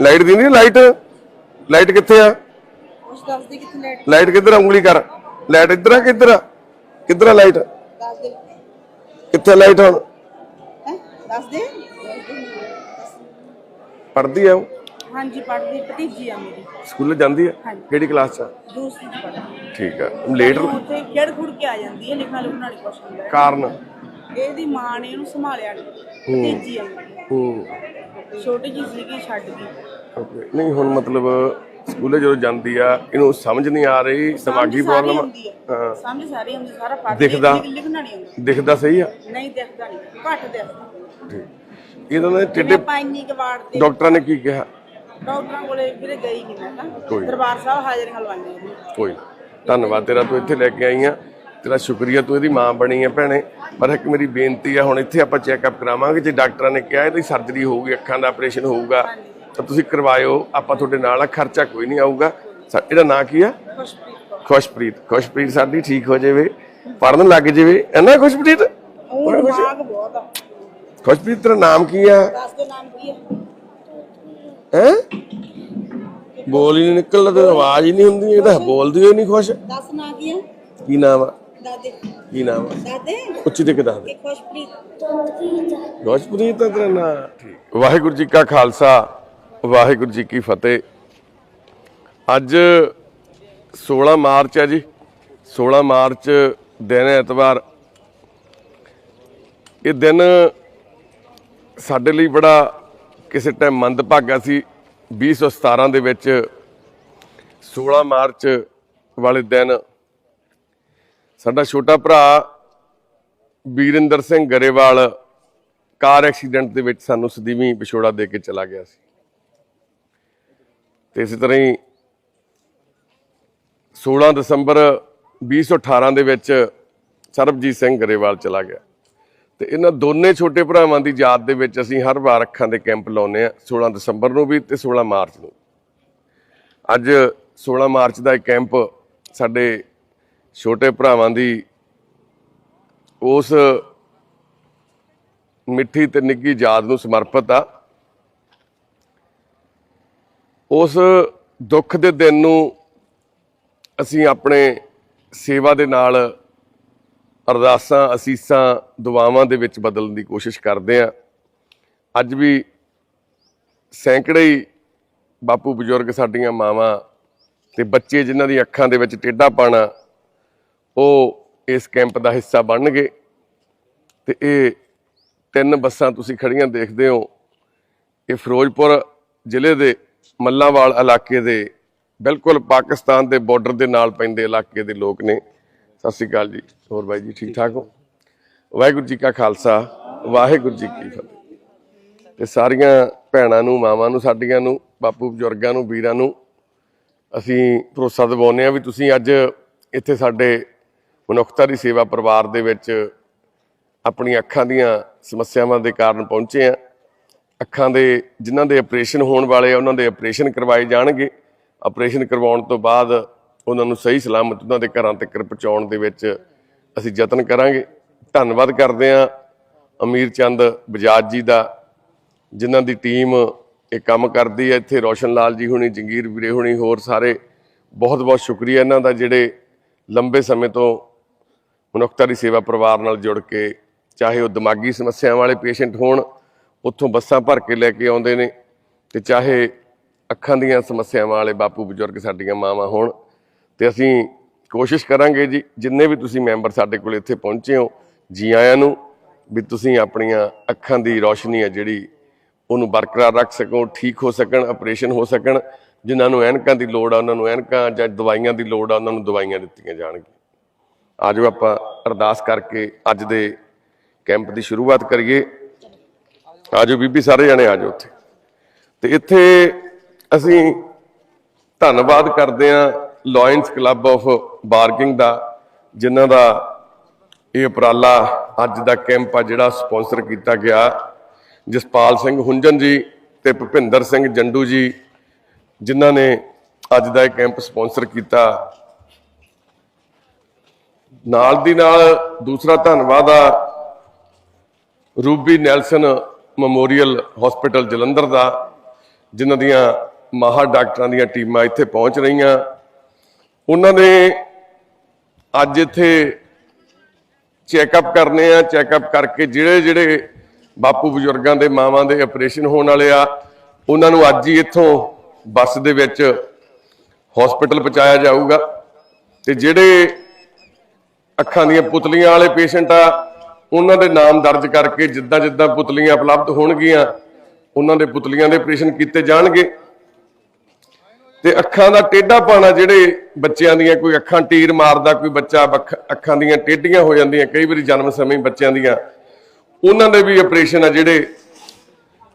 Light ਦੀ ਨਹੀਂ light. Light ਕਿੱਥੇ ਆ? ਉਸ ਦੱਸ ਦੇ ਕਿੱਥੇ ਲੈਟ ਲਾਈਟ ਕਿੱਧਰ ਆ ਉਂਗਲੀ ਕਰ। ਲਾਈਟ ਇੱਧਰ ਆ ਕਿੱਧਰ ਆ? ਕਿੱਧਰ ਆ ਲਾਈਟ? ਦੱਸ ਦੇ। ਕਿੱਥੇ ਲਾਈਟ ਹੁਣ? ਹੈ? ਦੱਸ ਦੇ। ਪੜਦੀ ਆ ਉਹ? ਹਾਂਜੀ ਪੜ੍ਹਦੀ ਭਤੀਜੀ ਆ ਮੇਰੀ। ਸਕੂਲ ਜਾਂਦੀ ਆ? ਹਾਂਜੀ। ਕਿਹੜੀ ਕਲਾਸ ਚ ਆ? ਦੂਸਰੀ ਚ ਪੜ੍ਹਦੀ। ਠੀਕ ਆ। ਲੇਟ ਉੱਥੇ ਖੇਡ ਖੁੜ ਕੇ ਆ ਜਾਂਦੀ ਹੈ ਲਿਖਣਾ ਲੁਖਣਾ ਨਹੀਂ ਕੁਛ ਹੁੰਦਾ ਕਾਰਨ? ਇਹਦੀ ਮਾਂ ਨੇ ਇਹਨੂੰ ਸੰਭਾਲਿਆ ਨਹੀਂ ਭਤੀਜੀ ਆ ਮੇਰੀ। ਹੂੰ। ਛੋਟੀ ਜਿਹੀ ਸੀਗੀ ਛੱਡ ਗਈ। ਨਹੀਂ ਹੁਣ ਮਤਲਬ ਸਕੂਲੇ ਜਦੋਂ ਜਾਂਦੀ ਆ ਇਹਨੂੰ ਸਮਝ ਨਹੀਂ ਆ ਰਹੀ ਦਿਮਾਗੀ ਪ੍ਰੋਬਲਮ ਹੈ। ਸਮਝ ਸਾਰੀ ਆਉਂਦੀ ਸਾਰਾ ਪੜ੍ਹਦੀ ਦਿਖਦਾ? ਹੈ, ਲਿਖਣਾ ਨਹੀਂ ਆਉਂਦਾ ਦਿਖਦਾ ਸਹੀ ਆ? ਨਹੀਂ ਦਿਖਦਾ ਨਹੀਂ ਘੱਟ ਦਿਖਦਾ। ਠੀਕ। ਇਹਨਾਂ ਨੇ ਟਿੱਡੇ ਮੈਂ ਪਾਈਨੀ ਕਵਾੜ ਤੇ ਡਾਕਟਰਾਂ ਨੇ ਕੀ ਕਿਹਾ? ਡਾਕਟਰਾਂ ਕੋਲੇ ਵੀਰੇ ਗਈ ਨਹੀਂ ਮੈਂ ਤਾਂ। ਕੋਈ। ਦਰਬਾਰ ਸਾਹਿਬ ਹਾਜ਼ਰੀਆਂ ਲਵਾਈਆਂ ਕੋਈ ਨਾ। ਧੰਨਵਾਦ ਤੇਰਾ ਤੂੰ ਇੱਥੇ ਲੈ ਕੇ ਆਈ ਆ। ਤੇਰਾ ਸ਼ੁਕਰੀਆ ਤੂੰ ਇਹਦੀ ਮਾਂ ਬਣੀ ਆ ਭੈਣੇ। ਪਰ ਇੱਕ ਮੇਰੀ ਬੇਨਤੀ ਆ ਹੁਣ ਇੱਥੇ ਆਪਾਂ ਚੈੱਕਅਪ ਕਰਾਵਾਂਗੇ। ਜੇ ਡਾਕਟਰਾਂ ਨੇ ਕਿਹਾ ਇਹਦੀ ਸਰਜਰੀ ਹੋਊਗੀ ਅੱਖਾਂ ਦਾ ਆਪਰੇਸ਼ਨ ਹੋਊਗਾ ਤਾਂ ਤੁਸੀਂ ਕਰਵਾਇਓ। ਆਪਾਂ ਤੁਹਾਡੇ ਨਾਲ ਆ ਖਰਚਾ ਕੋਈ ਨਹੀਂ ਆਊਗਾ। ਇਹਦਾ ਨਾਂ ਕੀ ਆ? ਖੁਸ਼ਪ੍ਰੀਤ ਖੁਸ਼ਪ੍ਰੀਤ। ਸਾਡੀ ਠੀਕ ਹੋ ਜਾਵੇ ਪੜਨ ਲੱਗ ਜਾਵੇ। ਐਨਾ ਖੁਸ਼ਪ੍ਰੀਤ? ਆ। ਖੁਸ਼ਪ੍ਰੀਤ ਤੇਰਾ ਨਾਮ ਕੀ ਆ? ਦੱਸ ਦੇ ਨਾਮ ਕੀ ਹੈ ਹੈ? ਬੋਲ ਹੀ ਨਹੀਂ ਨਿਕਲਦਾ ਤੇ ਆਵਾਜ਼ ਹੀ ਨਹੀਂ ਹੁੰਦੀ ਇਹ ਤਾਂ ਬੋਲਦੀ ਹੋਈ ਨਹੀਂ ਖੁਸ਼। ਦੱਸ ਨਾਂ ਕੀ ਹੈ ਕੀ ਨਾਮ ਆ? ਦਾਦੇ। ਕੀ ਨਾਮ ਆ? ਦਾਦੇ? ਉੱਚੀ ਤੇ ਕਿ ਦੱਸ ਦੇ ਕਿ ਖੁਸ਼ਪ੍ਰੀਤ ਗੋਸ਼ਪ੍ਰੀਤ ਦਾ ਤੇਰਾ ਨਾਂ। ਠੀਕ। ਵਾਹਿਗੁਰੂ ਜੀ ਕਾ ਖਾਲਸਾ ਵਾਹਿਗੁਰੂ ਜੀ ਕੀ ਫਤਿਹ। ਅੱਜ 16 ਮਾਰਚ ਹੈ ਜੀ। 16 ਮਾਰਚ ਦਿਨ ਐਤਵਾਰ। ਇਹ ਦਿਨ ਸਾਡੇ ਲਈ ਬੜਾ ਕਿਸੇ ਟਾਈਮ ਮੰਦਭਾਗਾ ਸੀ। 2017 ਦੇ ਵਿੱਚ 16 ਮਾਰਚ ਵਾਲੇ ਦਿਨ ਸਾਡਾ ਛੋਟਾ ਭਰਾ ਵੀਰਿੰਦਰ ਸਿੰਘ ਗਰੇਵਾਲ ਕਾਰ ਐਕਸੀਡੈਂਟ ਦੇ ਵਿੱਚ ਸਾਨੂੰ ਸਦੀਵੀ ਵਿਛੋੜਾ ਦੇ ਕੇ ਚਲਾ ਗਿਆ ਸੀ। ਤੇ ਇਸੇ ਤਰ੍ਹਾਂ ਹੀ 16 ਦਸੰਬਰ 2018 ਦੇ ਵਿੱਚ ਸਰਬਜੀਤ ਸਿੰਘ ਗਰੇਵਾਲ ਚਲਾ ਗਿਆ। ਤੇ ਇਹਨਾਂ ਦੋਨੇ ਛੋਟੇ ਭਰਾਵਾਂ ਦੀ ਯਾਦ ਦੇ ਵਿੱਚ ਅਸੀਂ ਹਰ ਵਾਰ ਅੱਖਾਂ ਦੇ ਕੈਂਪ ਲਾਉਂਦੇ ਆ 16 ਦਸੰਬਰ ਨੂੰ ਵੀ ਤੇ 16 ਮਾਰਚ ਨੂੰ। ਅੱਜ 16 ਮਾਰਚ ਦਾ ਇਹ ਕੈਂਪ ਸਾਡੇ ਛੋਟੇ ਭਰਾਵਾਂ ਦੀ ਉਸ ਮਿੱਠੀ ਤੇ ਨਿੱਗੀ ਯਾਦ ਨੂੰ ਸਮਰਪਿਤ ਆ। ਉਸ ਦੁੱਖ ਦੇ ਦਿਨ ਨੂੰ ਅਸੀਂ ਆਪਣੇ ਸੇਵਾ ਦੇ ਨਾਲ ਅਰਦਾਸਾਂ, ਅਸੀਸਾਂ, ਦੁਆਵਾਂ ਦੇ ਵਿੱਚ ਬਦਲਣ ਦੀ ਕੋਸ਼ਿਸ਼ ਕਰਦੇ ਆ ਅੱਜ ਵੀ ਸੈਂਕੜੇ ਹੀ ਬਾਪੂ ਬਜ਼ੁਰਗ ਸਾਡੀਆਂ ਮਾਵਾਂ ਤੇ ਬੱਚੇ ਜਿਨ੍ਹਾਂ ਦੀ ਅੱਖਾਂ ਦੇ ਵਿੱਚ ਟੇਢਾ ਪਾਣਾ ਉਹ ਇਸ ਕੈਂਪ ਦਾ ਹਿੱਸਾ ਬਣਨਗੇ। ਤੇ ਇਹ ਤਿੰਨ ਬੱਸਾਂ ਤੁਸੀਂ ਖੜੀਆਂ ਦੇਖਦੇ ਹੋ। ਇਹ ਫਿਰੋਜ਼ਪੁਰ ਜ਼ਿਲ੍ਹੇ ਦੇ ਮੱਲਾਵਾਲ ਇਲਾਕੇ ਦੇ, ਬਿਲਕੁਲ ਪਾਕਿਸਤਾਨ ਦੇ ਬਾਰਡਰ ਦੇ ਨਾਲ ਪੈਂਦੇ ਇਲਾਕੇ ਦੇ ਲੋਕ ਨੇ। ਸਤਿ ਸ੍ਰੀ ਅਕਾਲ ਜੀ। ਹੋਰ ਬਾਈ ਜੀ, ਠੀਕ ਠਾਕ ਹੋ? ਵਾਹਿਗੁਰੂ ਜੀ ਕਾ ਖਾਲਸਾ, ਵਾਹਿਗੁਰੂ ਜੀ ਕੀ ਫਤਿਹ। ਤੇ ਸਾਰੀਆਂ ਭੈਣਾਂ ਨੂੰ, ਮਾਵਾਂ ਨੂੰ, ਸਾਡੀਆਂ ਨੂੰ, ਬਾਪੂ ਬਜ਼ੁਰਗਾਂ ਨੂੰ, ਵੀਰਾਂ ਨੂੰ ਅਸੀਂ ਭਰੋਸਾ ਦਿਵਾਉਂਦੇ ਆ ਵੀ ਤੁਸੀਂ ਅੱਜ ਇੱਥੇ ਸਾਡੇ ਮਨੁੱਖਤਾ ਦੀ ਸੇਵਾ ਪਰਿਵਾਰ ਦੇ ਵਿੱਚ ਆਪਣੀਆਂ ਅੱਖਾਂ ਦੀਆਂ ਸਮੱਸਿਆਵਾਂ ਦੇ ਕਾਰਨ ਪਹੁੰਚੇ ਆ। ਅੱਖਾਂ ਦੇ ਜਿਨ੍ਹਾਂ ਦੇ ਆਪਰੇਸ਼ਨ ਹੋਣ ਵਾਲੇ ਆ, ਉਹਨਾਂ ਦੇ ਆਪਰੇਸ਼ਨ ਕਰਵਾਏ ਜਾਣਗੇ। ਆਪਰੇਸ਼ਨ ਕਰਵਾਉਣ ਤੋਂ ਬਾਅਦ ਉਹਨਾਂ ਨੂੰ ਸਹੀ ਸਲਾਮਤ ਉਹਨਾਂ ਦੇ ਘਰਾਂ ਤੱਕ ਪਹੁੰਚਾਉਣ ਦੇ ਵਿੱਚ ਅਸੀਂ ਯਤਨ ਕਰਾਂਗੇ। ਧੰਨਵਾਦ ਕਰਦੇ ਆ ਅਮੀਰ ਚੰਦ ਬਜਾਜ ਜੀ ਦਾ, ਜਿਨ੍ਹਾਂ ਦੀ ਟੀਮ ਇਹ ਕੰਮ ਕਰਦੀ ਹੈ। ਇੱਥੇ ਰੋਸ਼ਨ ਲਾਲ ਜੀ ਹੁਣੀ, ਜੰਗੀਰ ਵੀਰੇ ਹੁਣੀ, ਹੋਰ ਸਾਰੇ ਬਹੁਤ ਬਹੁਤ ਸ਼ੁਕਰੀਆ ਇਹਨਾਂ ਦਾ, ਜਿਹੜੇ ਲੰਬੇ ਸਮੇਂ ਤੋਂ ਮਨੁੱਖਤਾ ਦੀ ਸੇਵਾ ਪਰਿਵਾਰ ਨਾਲ ਜੁੜ ਕੇ, ਚਾਹੇ ਉਹ ਦਿਮਾਗੀ ਸਮੱਸਿਆਵਾਂ ਵਾਲੇ ਪੇਸ਼ੈਂਟ ਹੋਣ, ਉੱਥੋਂ ਬੱਸਾਂ ਭਰ ਕੇ ਲੈ ਕੇ ਆਉਂਦੇ ਨੇ ਤੇ ਚਾਹੇ ਅੱਖਾਂ ਦੀਆਂ ਸਮੱਸਿਆਵਾਂ ਵਾਲੇ ਬਾਪੂ ਬਜ਼ੁਰਗ ਸਾਡੀਆਂ ਮਾਵਾਂ ਹੋਣ, ਤੇ ਅਸੀਂ ਕੋਸ਼ਿਸ਼ ਕਰਾਂਗੇ ਜੀ, ਜਿੰਨੇ ਵੀ ਤੁਸੀਂ ਮੈਂਬਰ ਸਾਡੇ ਕੋਲ ਇੱਥੇ ਪਹੁੰਚੇ ਹੋ, ਜੀ ਆਇਆਂ ਨੂੰ ਵੀ ਤੁਸੀਂ ਆਪਣੀਆਂ ਅੱਖਾਂ ਦੀ ਰੌਸ਼ਨੀ ਹੈ ਜਿਹੜੀ ਉਹਨੂੰ ਬਰਕਰਾਰ ਰੱਖ ਸਕੋ, ਠੀਕ ਹੋ ਸਕਣ, ਆਪਰੇਸ਼ਨ ਹੋ ਸਕਣ, ਜਿਨ੍ਹਾਂ ਨੂੰ ਐਨਕਾਂ ਦੀ ਲੋੜ ਆ, ਉਹਨਾਂ ਨੂੰ ਐਨਕਾਂ ਜਾਂ ਦਵਾਈਆਂ ਦੀ ਲੋੜ ਆ, ਉਹਨਾਂ ਨੂੰ ਦਵਾਈਆਂ ਦਿੱਤੀਆਂ ਜਾਣਗੀਆਂ। ਆਜੋ ਆਪਾਂ ਅਰਦਾਸ ਕਰਕੇ ਅੱਜ ਦੇ ਕੈਂਪ ਦੀ ਸ਼ੁਰੂਆਤ ਕਰੀਏ। ਆਜੋ ਬੀਬੀ, ਸਾਰੇ ਜਣੇ ਆਜੋ ਉੱਥੇ। ਤੇ ਇੱਥੇ ਅਸੀਂ ਧੰਨਵਾਦ ਕਰਦੇ ਹਾਂ ਲਾਇਨਸ ਕਲੱਬ ਆਫ ਬਾਰਕਿੰਗ ਦਾ, ਜਿਨ੍ਹਾਂ ਦਾ ਇਹ ਉਪਰਾਲਾ ਅੱਜ ਦਾ ਕੈਂਪ ਆ ਜਿਹੜਾ ਸਪਾਂਸਰ ਕੀਤਾ ਗਿਆ। ਜਸਪਾਲ ਸਿੰਘ ਹੁੰਜਨ ਜੀ ਤੇ ਭੁਪਿੰਦਰ ਸਿੰਘ ਜੰਡੂ ਜੀ, ਜਿਨ੍ਹਾਂ ਨੇ ਅੱਜ ਦਾ ਇਹ ਕੈਂਪ ਸਪਾਂਸਰ ਕੀਤਾ। ਨਾਲ ਦੀ ਨਾਲ ਦੂਸਰਾ ਧੰਨਵਾਦ ਆ Ruby Nelson Memorial Hospital Jalandhar ਦਾ, ਜਿਨ੍ਹਾਂ ਦੀਆਂ ਮਾਹਰ ਡਾਕਟਰਾਂ ਦੀਆਂ ਟੀਮਾਂ ਇੱਥੇ ਪਹੁੰਚ ਰਹੀਆਂ। ਉਹਨਾਂ ਨੇ ਅੱਜ ਇੱਥੇ ਚੈੱਕਅਪ ਕਰਨੇ ਆ ਚੈੱਕਅਪ ਕਰਕੇ ਜਿਹੜੇ ਜਿਹੜੇ ਬਾਪੂ ਬਜ਼ੁਰਗਾਂ ਦੇ ਮਾਵਾਂ ਦੇ ਆਪਰੇਸ਼ਨ ਹੋਣ ਵਾਲੇ ਆ, ਉਹਨਾਂ ਨੂੰ ਅੱਜ ਹੀ ਇੱਥੋਂ ਬੱਸ ਦੇ ਵਿੱਚ ਹਸਪੀਟਲ ਪਹੁੰਚਾਇਆ ਜਾਊਗਾ। ਤੇ ਜਿਹੜੇ ਅੱਖਾਂ ਦੀਆਂ ਪੁਤਲੀਆਂ ਵਾਲੇ ਪੇਸ਼ੈਂਟ ਆ। ਉਹਨਾਂ ਦੇ ਨਾਮ ਦਰਜ ਕਰਕੇ ਜਿੱਦਾਂ ਜਿੱਦਾਂ ਪੁਤਲੀਆਂ ਉਪਲਬਧ ਹੋਣਗੀਆਂ, ਉਹਨਾਂ ਦੇ ਪੁਤਲੀਆਂ ਦੇ ਆਪਰੇਸ਼ਨ ਕੀਤੇ ਜਾਣਗੇ। ਤੇ ਅੱਖਾਂ ਦਾ ਟੇਢਾ ਪਾਣਾ ਜਿਹੜੇ ਬੱਚਿਆਂ ਦੀਆਂ ਕੋਈ ਅੱਖਾਂ ਟੀਰ ਮਾਰਦਾ, ਕੋਈ ਬੱਚਾ ਅੱਖਾਂ ਦੀਆਂ ਟੇਢੀਆਂ ਹੋ ਜਾਂਦੀਆਂ, ਕਈ ਵਾਰੀ ਜਨਮ ਸਮੇਂ ਬੱਚਿਆਂ ਦੀਆਂ, ਉਹਨਾਂ ਦੇ ਵੀ ਆਪਰੇਸ਼ਨ ਆ ਜਿਹੜੇ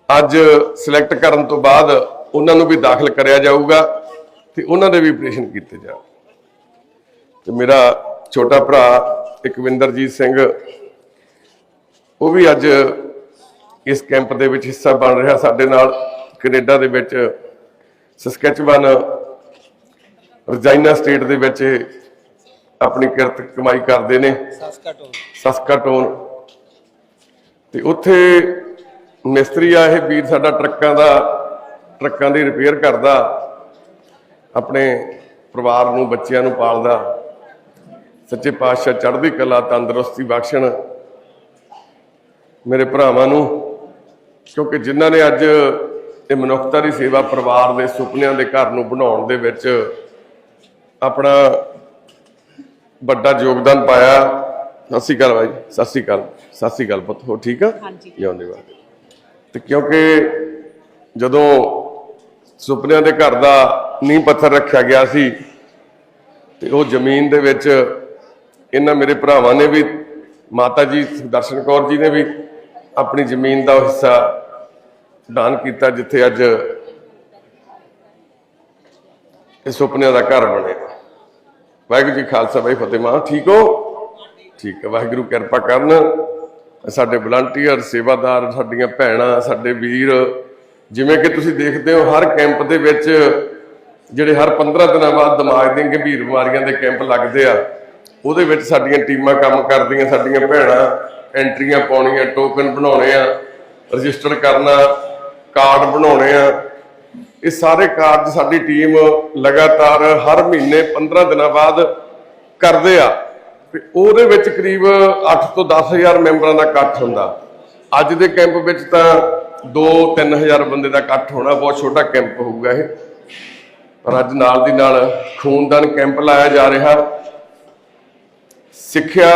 ਅੱਜ ਸਿਲੈਕਟ ਕਰਨ ਤੋਂ ਬਾਅਦ ਉਹਨਾਂ ਨੂੰ ਵੀ ਦਾਖਲ ਕਰਿਆ ਜਾਊਗਾ ਤੇ ਉਹਨਾਂ ਦੇ ਵੀ ਆਪਰੇਸ਼ਨ ਕੀਤੇ ਜਾਣ ਤੇ ਮੇਰਾ ਛੋਟਾ ਭਰਾ ਇਕਵਿੰਦਰਜੀਤ ਸਿੰਘ ਉਹ ਵੀ ਅੱਜ ਇਸ ਕੈਂਪ ਦੇ ਵਿੱਚ ਹਿੱਸਾ ਬਣ ਰਿਹਾ ਸਾਡੇ ਨਾਲ ਕੈਨੇਡਾ ਦੇ ਵਿੱਚ ਸਸਕੈਚਵਨ ਰਜਾਈਨਾ ਸਟੇਟ ਦੇ ਵਿੱਚ ਆਪਣੀ ਕਿਰਤ ਕਮਾਈ ਕਰਦੇ ਨੇ। ਸਸਕਾਟੋਨ। ਤੇ ਉੱਥੇ ਮਿਸਤਰੀ ਆ ਇਹ ਵੀਰ ਸਾਡਾ ਟਰੱਕਾਂ ਦਾ ਟਰੱਕਾਂ ਦੀ ਰਿਪੇਅਰ ਕਰਦਾ ਆਪਣੇ ਪਰਿਵਾਰ ਨੂੰ ਬੱਚਿਆਂ ਨੂੰ ਪਾਲਦਾ। ਸੱਚੇ ਪਾਤਸ਼ਾਹ ਚੜ੍ਹਦੀ ਕਲਾ ਤੰਦਰੁਸਤੀ ਬਖਸ਼ਣ ਮੇਰੇ ਭਰਾਵਾਂ ਨੂੰ ਕਿਉਂਕਿ ਜਿਨ੍ਹਾਂ ਨੇ ਅੱਜ ਇਹ ਮਨੁੱਖਤਾ ਦੀ ਸੇਵਾ ਪਰਿਵਾਰ ਦੇ ਸੁਪਨਿਆਂ ਦੇ ਘਰ ਨੂੰ ਬਣਾਉਣ ਦੇ ਵਿੱਚ ਆਪਣਾ ਵੱਡਾ ਯੋਗਦਾਨ ਪਾਇਆ। ਸਤਿ ਸ਼੍ਰੀ ਅਕਾਲ ਬਾਈ ਸਤਿ ਸ਼੍ਰੀ ਅਕਾਲ ਸਤਿ ਸ਼੍ਰੀ ਅਕਾਲ ਪੁੱਤ ਹੋ ਠੀਕ ਆ? ਹਾਂਜੀ। ਜਿਉਂਦੇ ਵਾਦ ਤੇ ਕਿਉਂਕਿ ਜਦੋਂ ਸੁਪਨਿਆਂ ਦੇ ਘਰ ਦਾ ਨੀਂਹ ਪੱਥਰ ਰੱਖਿਆ ਗਿਆ ਸੀ ਤੇ ਉਹ ਜ਼ਮੀਨ ਦੇ ਵਿੱਚ ਇਹਨਾਂ ਮੇਰੇ ਭਰਾਵਾਂ ਨੇ ਵੀ, ਮਾਤਾ ਜੀ ਦਰਸ਼ਨ ਕੌਰ ਜੀ ਨੇ ਵੀ ਆਪਣੀ ਜ਼ਮੀਨ ਦਾ ਹਿੱਸਾ ਦਾਨ ਕੀਤਾ ਜਿੱਥੇ ਅੱਜ ਇਹ ਸੁਪਨਿਆਂ ਦਾ ਘਰ ਬਣਿਆ। ਵਾਹਿਗੁਰੂ ਜੀ ਖਾਲਸਾ ਬਾਈ ਫਤਿਹ। ਮਾਂ, ਠੀਕ ਹੋ? ਠੀਕ ਹੈ, ਵਾਹਿਗੁਰੂ ਕਿਰਪਾ ਕਰਨ। ਸਾਡੇ ਵਲੰਟੀਅਰ, ਸੇਵਾਦਾਰ, ਸਾਡੀਆਂ ਭੈਣਾਂ, ਸਾਡੇ ਵੀਰ, ਜਿਵੇਂ ਕਿ ਤੁਸੀਂ ਦੇਖਦੇ ਹੋ, ਹਰ ਕੈਂਪ ਦੇ ਵਿੱਚ ਜਿਹੜੇ ਹਰ 15 ਦਿਨਾਂ ਬਾਅਦ ਦਿਮਾਗ ਦੀਆਂ ਗੰਭੀਰ ਬਿਮਾਰੀਆਂ ਦੇ ਕੈਂਪ ਲੱਗਦੇ ਆ। ਉਹਦੇ ਵਿੱਚ ਸਾਡੀਆਂ ਟੀਮਾਂ ਕੰਮ ਕਰਦੀਆਂ, ਸਾਡੀਆਂ ਭੈਣਾਂ ਐਂਟਰੀਆਂ ਪਾਉਣੀਆਂ ਟੋਕਨ ਬਣਾਉਣੇ ਆ ਰਜਿਸਟਰ ਕਰਨਾ ਕਾਰਡ ਬਣਾਉਣੇ ਆ। ਇਹ ਸਾਰੇ ਕਾਰਜ ਸਾਡੀ ਟੀਮ ਲਗਾਤਾਰ ਹਰ ਮਹੀਨੇ 15 ਦਿਨਾਂ ਬਾਅਦ ਕਰਦੇ ਆ। ਤੇ ਉਹਦੇ ਵਿੱਚ ਕਰੀਬ 8 ਤੋਂ 10000 ਮੈਂਬਰਾਂ ਦਾ ਇਕੱਠ ਹੁੰਦਾ। ਅੱਜ ਦੇ ਕੈਂਪ ਵਿੱਚ ਤਾਂ 2-3000 ਬੰਦੇ ਦਾ ਇਕੱਠ ਹੋਣਾ ਬਹੁਤ ਛੋਟਾ ਕੈਂਪ ਹੋਊਗਾ ਇਹ। ਪਰ ਅੱਜ ਨਾਲ ਦੀ ਨਾਲ ਖੂਨਦਾਨ ਕੈਂਪ ਲਾਇਆ ਜਾ ਰਿਹਾ। ਸਿੱਖਿਆ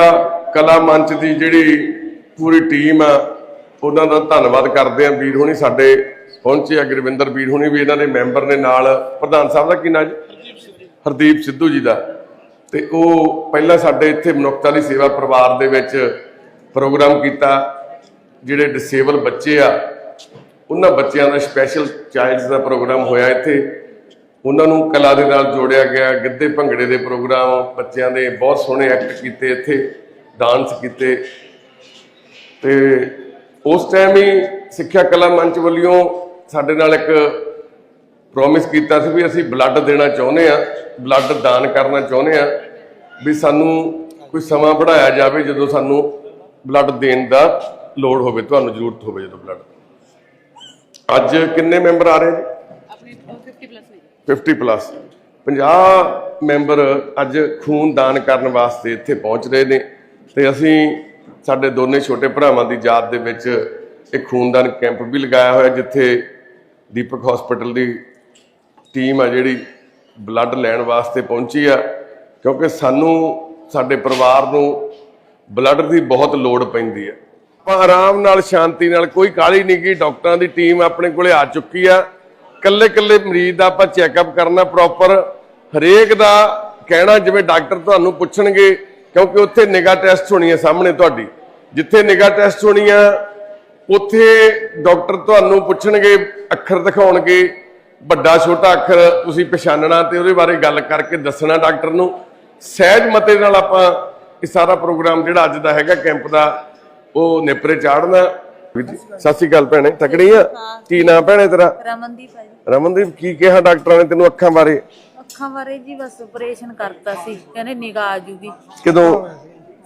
ਕਲਾ ਮੰਚ ਦੀ ਜਿਹੜੀ ਪੂਰੀ ਟੀਮ ਆ ਉਹਨਾਂ ਦਾ ਧੰਨਵਾਦ ਕਰਦੇ ਆ ਵੀਰ ਹੁਣੀ ਸਾਡੇ ਪਹੁੰਚੇ ਆ ਗੁਰਵਿੰਦਰ ਵੀਰ ਹੁਣੀ ਵੀ ਇਹਨਾਂ ਦੇ ਮੈਂਬਰ ਨੇ ਨਾਲ। ਪ੍ਰਧਾਨ ਸਾਹਿਬ ਦਾ ਕੀ ਨਾਂ ਜੀ? ਹਰਦੀਪ ਸਿੱਧੂ ਜੀ। ਦਾ। ਤੇ ਉਹ ਪਹਿਲਾਂ ਸਾਡੇ ਇੱਥੇ ਮਨੁੱਖਤਾ ਦੀ ਸੇਵਾ ਪਰਿਵਾਰ ਦੇ ਵਿੱਚ ਪ੍ਰੋਗਰਾਮ ਕੀਤਾ। ਜਿਹੜੇ ਡਿਸੇਬਲ ਬੱਚੇ ਆ ਉਹਨਾਂ ਬੱਚਿਆਂ ਦਾ ਸਪੈਸ਼ਲ ਚਾਈਲਡਸ ਦਾ ਪ੍ਰੋਗਰਾਮ ਹੋਇਆ ਇੱਥੇ। ਉਹਨਾਂ ਨੂੰ ਕਲਾ ਦੇ ਨਾਲ ਜੋੜਿਆ ਗਿਆ, ਗਿੱਧੇ ਭੰਗੜੇ ਦੇ ਪ੍ਰੋਗਰਾਮ, ਬੱਚਿਆਂ ਦੇ ਬਹੁਤ ਸੋਹਣੇ ਐਕਟ ਕੀਤੇ, ਇੱਥੇ ਡਾਂਸ ਕੀਤੇ। ਤੇ ਉਸ ਟਾਈਮ ਹੀ ਸਿੱਖਿਆ ਕਲਾ ਮੰਚ ਵੱਲੋਂ ਸਾਡੇ ਨਾਲ ਇੱਕ ਪ੍ਰੋਮਿਸ ਕੀਤਾ ਸੀ ਵੀ ਅਸੀਂ ਬਲੱਡ ਦੇਣਾ ਚਾਹੁੰਦੇ ਆ ਬਲੱਡ ਦਾਨ ਕਰਨਾ ਚਾਹੁੰਦੇ ਆ ਵੀ ਸਾਨੂੰ ਕੋਈ ਸਮਾਂ ਬਣਾਇਆ ਜਾਵੇ ਜਦੋਂ ਸਾਨੂੰ ਬਲੱਡ ਦੇਣ ਦਾ ਲੋੜ ਹੋਵੇ, ਤੁਹਾਨੂੰ ਜ਼ਰੂਰਤ ਹੋਵੇ ਜਦੋਂ ਬਲੱਡ ਅੱਜ ਕਿੰਨੇ ਮੈਂਬਰ ਆ ਰਹੇ ਜੀ ਆਪਣੇ 50 ਪਲੱਸ ਨੇ 50 ਪਲੱਸ 50 ਮੈਂਬਰ ਅੱਜ ਖੂਨ ਦਾਨ ਕਰਨ ਵਾਸਤੇ ਇੱਥੇ ਪਹੁੰਚ ਰਹੇ ਨੇ ਤੇ ਅਸੀਂ ਸਾਡੇ ਦੋਨੇ ਛੋਟੇ ਭਰਾਵਾਂ ਦੀ ਯਾਦ ਦੇ ਵਿੱਚ ਇੱਕ ਖੂਨਦਾਨ ਕੈਂਪ ਵੀ ਲਗਾਇਆ ਹੋਇਆ ਜਿੱਥੇ ਦੀਪਕ ਹਸਪੀਟਲ ਦੀ ਟੀਮ ਆ ਜਿਹੜੀ ਬਲੱਡ ਲੈਣ ਵਾਸਤੇ ਪਹੁੰਚੀ ਆ, ਕਿਉਂਕਿ ਸਾਨੂੰ ਸਾਡੇ ਪਰਿਵਾਰ ਨੂੰ ਬਲੱਡ ਦੀ ਬਹੁਤ ਲੋੜ ਪੈਂਦੀ ਆ। ਆਪਾਂ ਆਰਾਮ ਨਾਲ, ਸ਼ਾਂਤੀ ਨਾਲ, ਕੋਈ ਕਾਹਲੀ ਨਹੀਂ ਕੀ ਡਾਕਟਰਾਂ ਦੀ ਟੀਮ ਆਪਣੇ ਕੋਲੇ ਆ ਚੁੱਕੀ ਆ। ਕੱਲੇ ਕੱਲੇ ਮਰੀਜ਼ ਦਾ ਆਪਾਂ ਚੈੱਕਅਪ ਕਰਨਾ ਪ੍ਰੋਪਰ ਹਰੇਕ ਦਾ ਕਹਿਣਾ ਜਿਵੇਂ ਡਾਕਟਰ ਤੁਹਾਨੂੰ ਪੁੱਛਣਗੇ ਕਿਉਂਕਿ ਉੱਥੇ ਨਿਗਾ ਟੈਸਟ ਹੋਣੀ ਹੈ ਸਾਹਮਣੇ ਤੁਹਾਡੀ। ਜਿੱਥੇ ਨਿਗਾ ਟੈਸਟ ਹੋਣੀ ਆ ਉੱਥੇ ਡਾਕਟਰ ਤੁਹਾਨੂੰ ਪੁੱਛਣਗੇ ਅੱਖਰ ਦਿਖਾਉਣਗੇ ਵੱਡਾ ਛੋਟਾ ਅੱਖਰ ਤੁਸੀਂ ਪਛਾਣਨਾ ਤੇ ਉਹਦੇ ਬਾਰੇ ਗੱਲ ਕਰਕੇ ਦੱਸਣਾ ਡਾਕਟਰ ਨੂੰ। ਸਹਿਜ ਮਤੇ ਨਾਲ ਆਪਾਂ ਇਹ ਸਾਰਾ ਪ੍ਰੋਗਰਾਮ ਜਿਹੜਾ ਅੱਜ ਦਾ ਹੈਗਾ ਕੈਂਪ ਦਾ ਉਹ ਨੇਪਰੇ ਚਾੜਨਾ। ਸਤਿ ਸ਼੍ਰੀ ਅਕਾਲ ਭੈਣੇ ਤਕੜੀ ਆ? ਕੀ ਨਾਂ ਭੈਣੇ ਤੇਰਾ? ਰਮਨਦੀਪ ਰਮਨਦੀਪ ਕੀ ਕਿਹਾ ਡਾਕਟਰਾਂ ਨੇ ਤੈਨੂੰ ਅੱਖਾਂ ਬਾਰੇ? ਅੱਖਾਂ ਬਾਰੇ ਜੀ ਬਸ ਆਪਰੇਸ਼ਨ ਕਰਤਾ ਸੀ। ਕਹਿੰਦੇ ਨਿਗਾਹ ਆ ਜੂਗੀ। ਕਦੋਂ?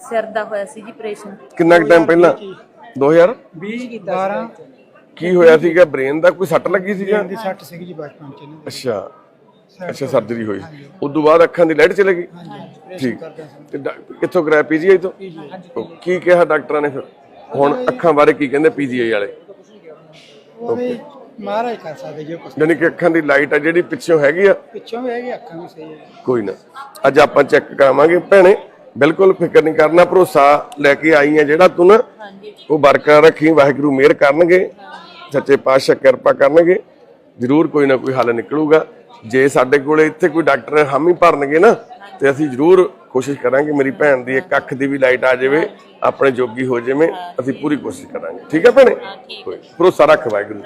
ਸਿਰ ਦਾ ਹੋਇਆ ਸੀ ਜੀ ਆਪਰੇਸ਼ਨ ਕਿੰਨਾ ਕੁ ਟਾਈਮ ਪਹਿਲਾਂ? 2000 20 12 ਕੀ ਹੋਇਆ ਸੀਗਾ? ਬ੍ਰੇਨ ਦਾ ਕੋਈ ਸੱਟ ਲੱਗੀ ਸੀਗਾ? ਦੀ ਸੱਟ ਸੀਗੀ ਜੀ ਬਚਪਨ ਚ ਇਹਨਾਂ। ਅੱਛਾ। ਅੱਛਾ ਸਰਜਰੀ ਹੋਈ। ਉਸ ਤੋਂ ਬਾਅਦ ਅੱਖਾਂ ਦੀ ਲਾਈਟ ਚਲੇ ਗਈ? ਠੀਕ। ਤੇ ਡਾ- ਕਿੱਥੋਂ ਕਰਾਇਆ? ਪੀਜੀਆਈ ਤੋਂ? ਉਹ ਕੀ ਕਿਹਾ ਡਾਕਟਰਾਂ ਨੇ ਫਿਰ? ਹੁਣ ਅੱਖਾਂ ਬਾਰੇ ਕੀ ਕਹਿੰਦੇ ਪੀਜੀਆਈ ਵਾਲੇ? ਉਹ ਵੀ ਮਹਾਰਾਜ ਕਰ ਸਕਦੇ ਜੋ ਕੁਛ ਯਾਨੀ ਕਿ ਅੱਖਾਂ ਦੀ ਲਾਈਟ ਆ ਜਿਹੜੀ ਪਿੱਛੋਂ ਹੈਗੀ ਆ। ਪਿੱਛੋਂ ਵੀ ਹੈਗੀ ਅੱਖਾਂ ਵੀ ਸਹੀ ਹੈ ਕੋਈ ਨਾ। ਅੱਜ ਆਪਾਂ ਚੈੱਕ ਕਰਾਵਾਂਗੇ। ਭੈਣੇ ਬਿਲਕੁਲ ਫਿਕਰ ਨਹੀਂ ਕਰਨਾ ਭਰੋਸਾ ਲੈ ਕੇ ਆਈ ਆ ਜਿਹੜਾ ਤੂੰ ਨਾ। ਉਹ ਬਰਕਰਾਰ ਰੱਖੀ ਵਾਹਿਗੁਰੂ ਮਿਹਰ ਕਰਨਗੇ। ਸੱਚੇ ਪਾਤਸ਼ਾਹ ਕਿਰਪਾ ਕਰਨਗੇ। ਜ਼ਰੂਰ ਕੋਈ ਨਾ ਕੋਈ ਹੱਲ ਨਿਕਲੂਗਾ। ਜੇ ਸਾਡੇ ਕੋਲੇ ਇੱਥੇ ਕੋਈ ਡਾਕਟਰ ਹਾਮੀ ਭਰਨਗੇ ਨਾ ਤੇ ਅਸੀਂ ਜ਼ਰੂਰ ਕੋਸ਼ਿਸ਼ ਕਰਾਂਗੇ ਮੇਰੀ ਭੈਣ ਦੀ ਇੱਕ ਅੱਖ ਦੀ ਵੀ ਲਾਈਟ ਆ ਜਾਵੇ ਆਪਣੇ ਜੋਗੀ ਹੋ ਜਾਵੇ। ਅਸੀਂ ਪੂਰੀ ਕੋਸ਼ਿਸ਼ ਕਰਾਂਗੇ। ਠੀਕ ਹੈ ਭੈਣੇ ਕੋਈ ਭਰੋਸਾ ਰੱਖ ਵਾਹਿਗੁਰੂ।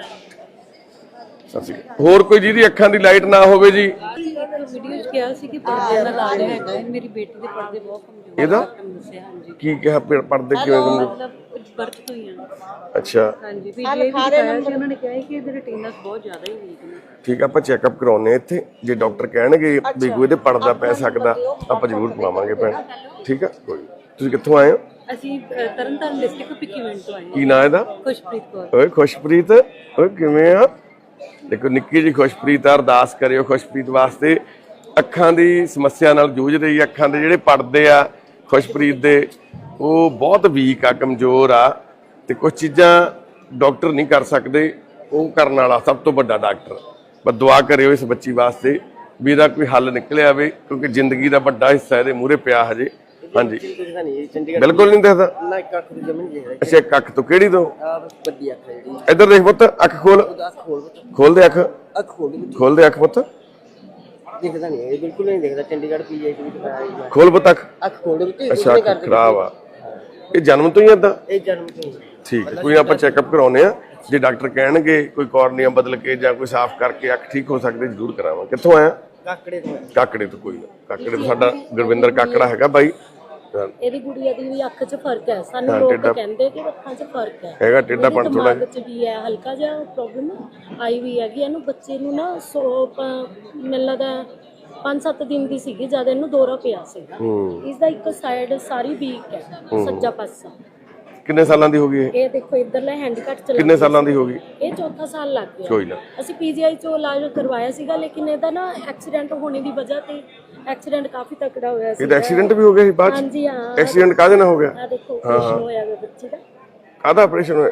ਸਤਿ ਸ਼੍ਰੀ ਅਕਾਲ ਹੋਰ ਕੋਈ ਜਿਹਦੀ ਅੱਖਾਂ ਦੀ ਲਾਈਟ ਨਾ ਹੋਵੇ ਜੀ? ਵੀਡੀਓ ਚ ਕਿਹਾ ਸੀ ਕਿ ਪਰਦੇ ਨਾਲ ਲਾ ਰਿਹਾ ਹੈਗਾ ਹੈ। ਮੇਰੀ ਬੇਟੀ ਦੇ ਪਰਦੇ ਬਹੁਤ ਕਮਜ਼ੋਰ ਇਹਦਾ? ਤੁਹਾਨੂੰ ਦੱਸਿਆ ਹਾਂਜੀ ਕੀ ਕਿਹਾ ਪੜ- ਪੜਦੇ ਕਿਵੇਂ ਕਮਜ਼ੋਰ? ਮਤਲਬ ਬਰਥ ਤੋਂ ਹੀ ਆ। ਅੱਛਾ। ਹਾਂਜੀ ਵੀ ਦਿਖਾਇਆ ਸੀ ਉਹਨਾਂ ਨੇ ਕਿਹਾ ਸੀ ਕਿ ਇਹਦੇ ਰੈਟੀਨਾਸ ਬਹੁਤ ਜ਼ਿਆਦਾ ਹੀ ਵੀਕ ਨੇ। ਠੀਕ ਆ ਆਪਾਂ ਚੈੱਕਅਪ ਕਰਾਉਨੇ ਇੱਥੇ। ਜੇ ਡਾਕਟਰ ਕਹਿਣਗੇ ਵੀ ਕੋਈ ਇਹਦੇ ਪੜਦਾ ਪੈ ਸਕਦਾ ਆਪਾਂ ਜ਼ਰੂਰ ਪਵਾਵਾਂਗੇ ਭੈਣ। ਠੀਕ ਆ ਕੋਈ। ਤੁਸੀਂ ਕਿੱਥੋਂ ਆਏ ਹੋ? ਅਸੀਂ ਤਰਨਤਾਰਨ ਡਿਸਟ੍ਰਿਕਟ ਭਿੱਖੀਵਿੰਡ ਤੋਂ ਆਏ ਹਾਂ। ਕੀ ਨਾਂ ਇਹਦਾ? ਖੁਸ਼ਪ੍ਰੀਤ ਕੌਰ। ਓਏ ਖੁਸ਼ਪ੍ਰੀਤ। ਓਏ ਕਿਵੇਂ ਆ? ਦੇਖੋ ਨਿੱਕੀ ਜੀ ਖੁਸ਼ਪ੍ਰੀਤ ਆ, ਅਰਦਾਸ ਕਰਿਓ ਖੁਸ਼ਪ੍ਰੀਤ ਵਾਸਤੇ। ਅੱਖਾਂ ਦੀ ਸਮੱਸਿਆ ਨਾਲ ਜੂਝ ਰਹੀ ਅੱਖਾਂ ਦੇ ਜਿਹੜੇ ਪੜਦੇ ਆ ਖੁਸ਼ਪ੍ਰੀਤ ਦੇ ਉਹ ਬਹੁਤ ਵੀਕ ਆ ਕਮਜ਼ੋਰ ਆ ਤੇ ਕੁਝ ਚੀਜ਼ਾਂ ਡਾਕਟਰ ਨਹੀਂ ਕਰ ਸਕਦੇ ਉਹ ਕਰਨ ਵਾਲਾ ਸਭ ਤੋਂ ਵੱਡਾ ਡਾਕਟਰ। ਬਸ ਦੁਆ ਕਰਿਓ ਇਸ ਬੱਚੀ ਵਾਸਤੇ ਵੀ ਇਹਦਾ ਕੋਈ ਹੱਲ ਨਿਕਲਿਆ ਆਵੇ ਕਿਉਂਕਿ ਜ਼ਿੰਦਗੀ ਦਾ ਵੱਡਾ ਹਿੱਸਾ ਇਹਦੇ ਮੂਹਰੇ ਪਿਆ ਹਜੇ। ਹਾਂਜੀ। ਬਿਲਕੁਲ ਨਹੀਂ ਦਿਖਦਾ। ਨਾ ਇੱਕ ਅੱਖ ਦੀ ਜਮਨ ਜੇ ਅੱਛਾ ਇੱਕ ਅੱਖ ਤੋਂ ਕਿਹੜੀ ਤੋਂ? ਆ ਬਸ ਵੱਡੀ ਅੱਖ ਹੈ ਜਿਹੜੀ। ਇੱਧਰ ਦੇਖ ਪੁੱਤ ਅੱਖ ਖੋਲ। ਅੱਖ ਖੋਲ ਖੋਲ ਦੇ ਅੱਖ। ਅੱਖ ਖੋਲ ਦੇ ਖੋਲ ਦੇ ਅੱਖ ਪੁੱਤ। ਦਿਖਦਾ ਨਹੀਂ ਇਹ ਬਿਲਕੁਲ ਨਹੀਂ ਦਿਖਦਾ। ਚੰਡੀਗੜ੍ਹ ਪੀਜੀ ਵੀ ਦਿਖਾਇਆ ਜੀ ਖੋਲ ਪੁੱਤ ਅੱਖ। ਅੱਖ ਖੋਲ ਦੇ ਵਿੱਚ ਅੱਛਾ ਅੱਖ ਖਰਾਬ ਆ। ਇਹ ਜਨਮ ਤੋਂ ਹੀ ਏਦਾਂ ਇਹ ਜਨਮ ਤੋਂ ਹੀ। ਠੀਕ ਹੈ ਕੋਈ ਨਾ ਆਪਾਂ ਚੈੱਕਅਪ ਕਰਾਉਨੇ ਆ ਜੇ ਡਾਕਟਰ ਕਹਿਣਗੇ ਕੋਈ ਕੋਰਨੀਆ ਬਦਲ ਕੇ ਜਾਂ ਕੋਈ ਸਾਫ਼ ਕਰਕੇ ਅੱਖ ਠੀਕ ਹੋ ਸਕਦੀ ਜ਼ਰੂਰ ਕਰਾਵਾਂ ਕਿੱਥੋਂ ਆਇਆ? ਕਾਕੜੇ ਤੋਂ। ਹੈ। ਕਾਕੜੇ ਤੋਂ ਕੋਈ ਨਾ। ਕਾਕੜੇ ਤੋਂ ਸਾਡਾ ਗੁਰਵਿੰਦਰ ਕਾਕੜਾ ਹੈਗਾ ਬਾਈ। ਇਹਦੀ ਗੁੜੀਆ ਦੀ ਵੀ ਅੱਖ 'ਚ ਫ਼ਰਕ ਹੈ। ਸਾਨੂੰ ਲੋਕ ਕਹਿੰਦੇ ਕਿ ਅੱਖਾਂ 'ਚ ਫ਼ਰਕ ਹੈ। ਹੈਗਾ ਟੇਢਾ ਪਣ ਥੋੜਾ ਦਿਮਾਗ 'ਚ ਵੀ ਹੈ ਹਲਕਾ ਜਿਹਾ ਪ੍ਰੋਬਲਮ ਆਈ ਵੀ ਹੈਗੀ। ਇਹਨੂੰ ਬੱਚੇ ਨੂੰ ਨਾ ਸੋ ਮੈਨੂੰ ਲੱਗਦਾ 5-7 ਦਿਨ ਦੀ ਸੀਗੀ ਜਦ ਇਹਨੂੰ ਦੌਰਾ ਪਿਆ ਸੀਗਾ। ਇਸ ਦਾ ਇੱਕ ਸਾਈਡ ਸਾਰੀ ਵੀਕ ਹੈ। ਸੱਜਾ ਪਾਸਾ। ਕਿੰਨੇ ਸਾਲਾਂ ਦੀ ਹੋ ਗਈ ਇਹ? ਇਹ ਦੇਖੋ ਇਧਰਲਾ ਹੈਂਡੀਕੈਟ ਚਲਾ ਕਿੰਨੇ ਸਾਲਾਂ ਦੀ ਹੋ ਗਈ? ਇਹ ਚੌਥਾ ਸਾਲ ਲੱਗ ਗਿਆ। ਕੋਈ ਨਾ। ਅਸੀਂ ਪੀਜੀਆਈ ਚੋਂ ਇਲਾਜ ਕਰਵਾਇਆ ਸੀਗਾ ਲੇਕਿਨ ਇਹਦਾ ਨਾ ਐਕਸੀਡੈਂਟ ਹੋਣੇ ਦੀ ਵਜ੍ਹਾ ਤੇ ਐਕਸੀਡੈਂਟ ਕਾਫੀ ਤਕੜਾ ਹੋਇਆ ਸੀ ਇਹਦਾ ਐਕਸੀਡੈਂਟ ਵੀ ਹੋ ਗਿਆ ਸੀ ਬਾਅਦ ਚ? ਹਾਂਜੀ ਹਾਂ। ਐਕਸੀਡੈਂਟ ਕਾਹਦੇ ਨਾਲ ਹੋ ਗਿਆ? ਆ ਦੇਖੋ ਆਪਰੇਸ਼ਨ ਹੋਇਆ ਹੋਇਆ ਬੱਚੇ ਦਾ। ਕਾਹਦਾ ਆਪਰੇਸ਼ਨ ਹੋਇਆ?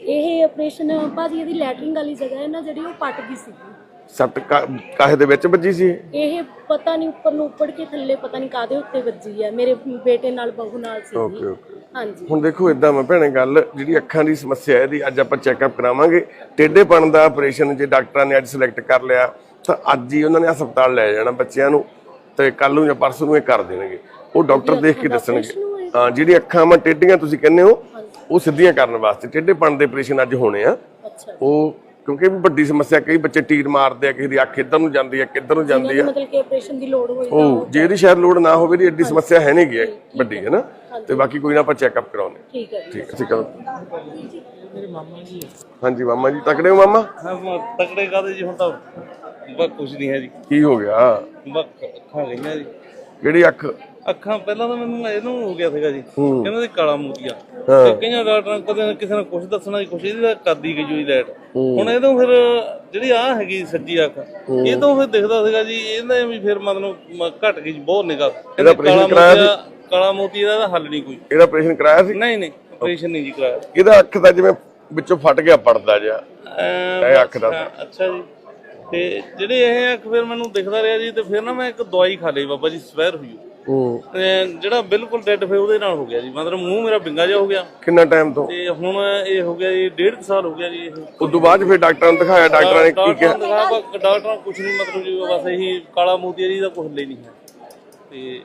ਇਹ ਆਪਰੇਸ਼ਨ ਭਾਜੀ ਇਹਦੀ ਲੈਟਰਿੰਗ ਵਾਲੀ ਜਗ੍ਹਾ ਹੈ ਨਾ ਜਿਹੜੀ ਉਹ ਪੱਟ ਗਈ ਸੀ ਸੱਟ ਕਾਹੇ ਦੇ ਵਿੱਚ ਵੱਜੀ ਸੀ ਇਹ? ਪਤਾ ਨਹੀਂ ਉੱਪਰ ਨੂੰ ਉੱਪੜ ਕੇ ਥੱਲੇ ਪਤਾ ਨਹੀਂ ਕਾਦੇ ਉੱਤੇ ਵੱਜੀ ਹੈ ਮੇਰੇ ਬੇਟੇ ਨਾਲ ਬਹੂ ਨਾਲ ਸੀ। Okay okay. ਹਾਂਜੀ। ਹੁਣ ਦੇਖੋ ਇਦਾਂ ਮੈਂ ਭੈਣੇ ਗੱਲ ਜਿਹੜੀ ਅੱਖਾਂ ਦੀ ਸਮੱਸਿਆ ਇਹਦੀ ਅੱਜ ਆਪਾਂ ਚੈੱਕਅਪ ਕਰਾਵਾਂਗੇ। ਟੇਢੇਪਣ ਦਾ ਆਪਰੇਸ਼ਨ ਜੇ ਡਾਕਟਰਾਂ ਨੇ ਅੱਜ ਸਿਲੈਕਟ ਕਰ ਲਿਆ ਤਾਂ ਅੱਜ ਹੀ ਉਹਨਾਂ ਨੇ ਹਸਪਤਾਲ ਲੈ ਜਾਣਾ ਬੱਚਿਆਂ ਨੂੰ ਤੇ ਕੱਲ ਨੂੰ ਜਾਂ ਪਰਸੋਂ ਨੂੰ ਇਹ ਕਰ ਦੇਣਗੇ। ਉਹ ਡਾਕਟਰ ਦੇਖ ਕੇ ਦੱਸਣਗੇ। ਹਾਂ ਜਿਹੜੀ ਅੱਖਾਂ ਮੈਂ ਟੇਢੀਆਂ ਤੁਸੀਂ ਕਹਿੰਦੇ ਹੋ ਉਹ ਸਿੱਧੀਆਂ ਕਰਨ ਵਾਸਤੇ ਟੇਢੇਪਣ ਦੇ ਆਪਰੇਸ਼ਨ ਅੱਜ ਹੋਣੇ ਆ। ਉਹ ਕਿਉਂਕਿ ਇਹ ਵੀ ਵੱਡੀ ਸਮੱਸਿਆ ਕਈ ਬੱਚੇ ਟੀਰ ਮਾਰਦੇ ਆ ਕਿਸੇ ਦੀ ਅੱਖ ਇੱਧਰ ਨੂੰ ਜਾਂਦੀ ਆ ਕਿੱਧਰ ਨੂੰ ਜਾਂਦੀ ਆ। ਮਤਲਬ ਕਿ ਆਪਰੇਸ਼ਨ ਦੀ ਲੋੜ ਹੋਈ ਉਹ ਜੇ ਇਹਦੀ ਸ਼ਾਇਦ ਲੋੜ ਨਾ ਹੋਵੇ ਦੀ ਐਡੀ ਸਮੱਸਿਆ ਹੈ ਨਹੀਂ ਗੀ ਇਹ ਵੱਡੀ ਹੈ। ਨਾ? ਤੇ ਬਾਕੀ ਕੋਈ ਨਾ ਆਪਾਂ ਚੈੱਕਅਪ ਕਰਾਉਣੇ ਠੀਕ ਹੈ ਠੀਕ ਹੈ ਠੀਕ ਹੈ। ਹਾਂਜੀ ਮਾਮਾ ਜੀ ਤਕੜੇ ਹੋ ਮਾਮਾ? ਤਕੜੇ ਕਾਦੇ ਜੀ ਹੁਣ ਤਾਂ ਬਸ ਕੁਝ ਨਹੀਂ ਹੈ ਜੀ। ਕੀ ਹੋ ਗਿਆ? ਬਸ ਅੱਖਾਂ ਗਈਆਂ ਜੀ। ਕਿਹੜੀ ਅੱਖ? ਅੱਖਾਂ ਪਹਿਲਾਂ ਤਾਂ ਮੈਨੂੰ ਇਹਨੂੰ ਹੋ ਗਿਆ ਸੀਗਾ ਜੀ। ਕਹਿੰਦੇ ਸੀ ਕਾਲਾ ਮੋਤੀਆ। ਤੇ ਕਈਆਂ ਡਾਕਟਰਾਂ ਕਦੇ ਕਿਸੇ ਨੇ ਕੁਝ ਦੱਸਣਾ ਕੁਝ ਇਹਦੀ ਕਰਦੀ ਗਈ ਹੋਈ ਲੈਟ। ਹੁਣ ਇਹਦੋਂ ਫਿਰ ਜਿਹੜੀ ਆ ਹੈਗੀ ਸੱਜੀ ਅੱਖ ਇਹ ਤੋਂ ਫਿਰ ਦਿਖਦਾ ਸੀਗਾ ਜੀ ਇਹਦਾ ਵੀ ਫਿਰ ਮਤਲਬ ਘਟ ਗਈ ਬਹੁਤ ਨਿਗਾਹ। ਇਹਦਾ operation ਕਰਾਇਆ? ਕਾਲਾ ਮੋਤੀ ਦਾ ਹੱਲ ਨਹੀਂ ਕੋਈ। ਇਹਦਾ ਆਪਰੇਸ਼ਨ ਕਰਾਇਆ ਸੀ? ਨਹੀਂ ਨਹੀਂ ਆਪਰੇਸ਼ਨ ਨਹੀਂ ਜੀ ਕਰਾਇਆ। ਇਹਦਾ ਅੱਖ ਦਾ ਜਿਵੇਂ ਵਿੱਚੋਂ ਫਟ ਗਿਆ ਪੜਦਾ ਐਮ ਇਹ ਅੱਖ ਦਾ। ਅੱਛਾ ਜੀ। ਤੇ ਜਿਹੜੇ ਇਹ ਅੱਖ ਫਿਰ ਮੈਨੂੰ ਦਿਖਦਾ ਰਿਹਾ ਜੀ ਤੇ ਫਿਰ ਨਾ ਮੈਂ ਇੱਕ ਦਵਾਈ ਖਾ ਲਈ ਬਾਬਾ ਜੀ ਸਵੈਰ ਹੋਈ। ਹੂੰ ਜਿਹੜਾ ਬਿਲਕੁਲ ਡੈਡ ਫੇ ਉਹਦੇ ਨਾਲ ਹੋ ਗਿਆ ਜੀ। ਮਤਲਬ ਮੂੰਹ ਮੇਰਾ ਬਿੰਗਾ ਜਿਹਾ ਹੋ ਗਿਆ। ਕਿੰਨਾ ਟਾਈਮ ਤੋਂ? ਤੇ ਹੁਣ ਇਹ ਹੋ ਗਿਆ ਜੀ ਡੇਢ ਕੁ ਸਾਲ ਹੋ ਗਿਆ ਜੀ ਇਹ। ਉਸ ਤੋਂ ਬਾਅਦ ਫਿਰ ਡਾਕਟਰਾਂ ਨੂੰ ਦਿਖਾਇਆ ਡਾਕਟਰਾਂ ਨੇ ਕੀ ਕਿਹਾ? ਡਾਕਟਰਾਂ ਕੁਝ ਨਹੀਂ ਮਤਲਬ ਜੀ ਬਸ ਇਹੀ ਕਾਲਾ ਮੋਤੀਆ ਜੀ ਦਾ ਕੁਝ ਲਈ ਨਹੀਂ ਹੈ। ਤੇ